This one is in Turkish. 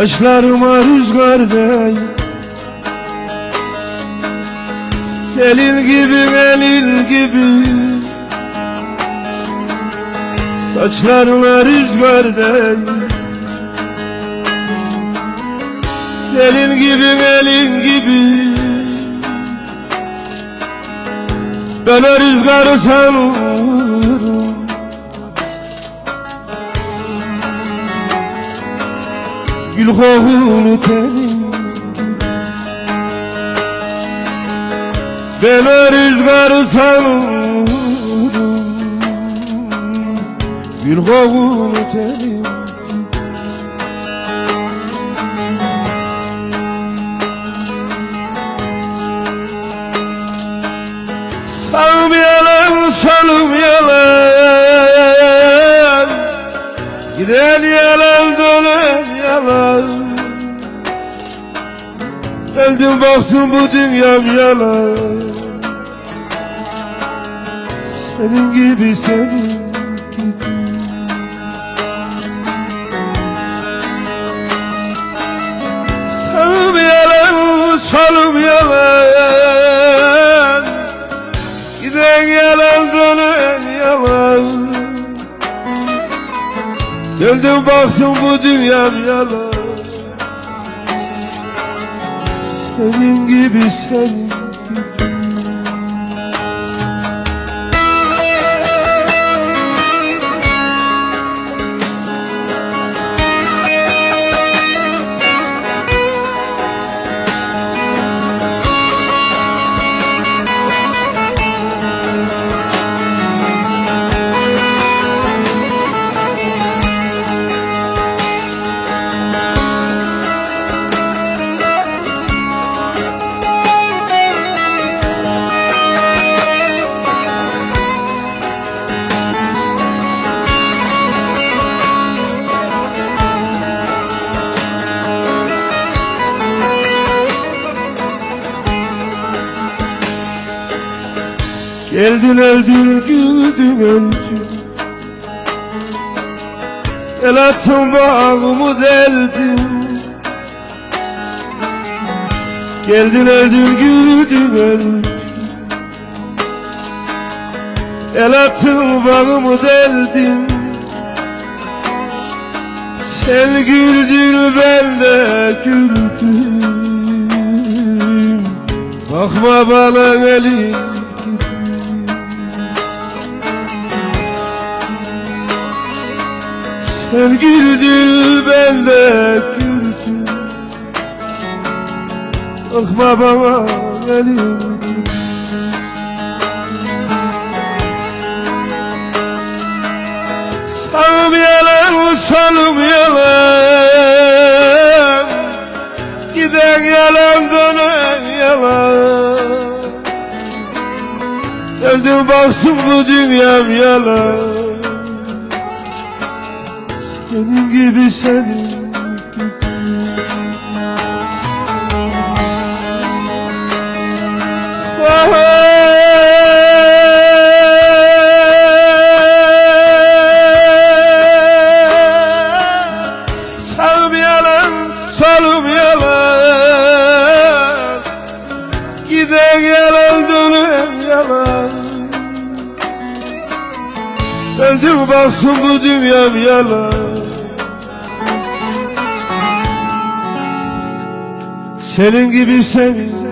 Saçlarıma rüzgar değdi Gelin gibi gelin gibi. Saçlarına rüzgar değdi Gelin gibi gelin gibi. Ben o rüzgarı sanırım Gül kokulu gibi. Ben o rüzgarı tanırım Gül kokulu gibi. Sağım yalan, solum yalan. Giden yalan, dönen yalan. Öldüm baktım bu dünyam yalan. Senin gibi, senin Döndüm baktım bu dünyam yalan Senin gibi senin Geldin öldün güldün öldün. El attın bağımı deldin. Geldin öldün güldün öldün. El attın bağımı deldin. Sen güldün ben de güldüm. Bakma bana elin Sen güldün ben de güldüm Bakma bana elin Sağım yalan solum yalan. Giden yalan dönen yalan. Öldüm baksın bu dünyam yalan Senin gibi gibi Sağım yalan, solum yalan Giden yalan, dönen yalan. Öldüm baksın bu dünyam yalan Senin gibi senin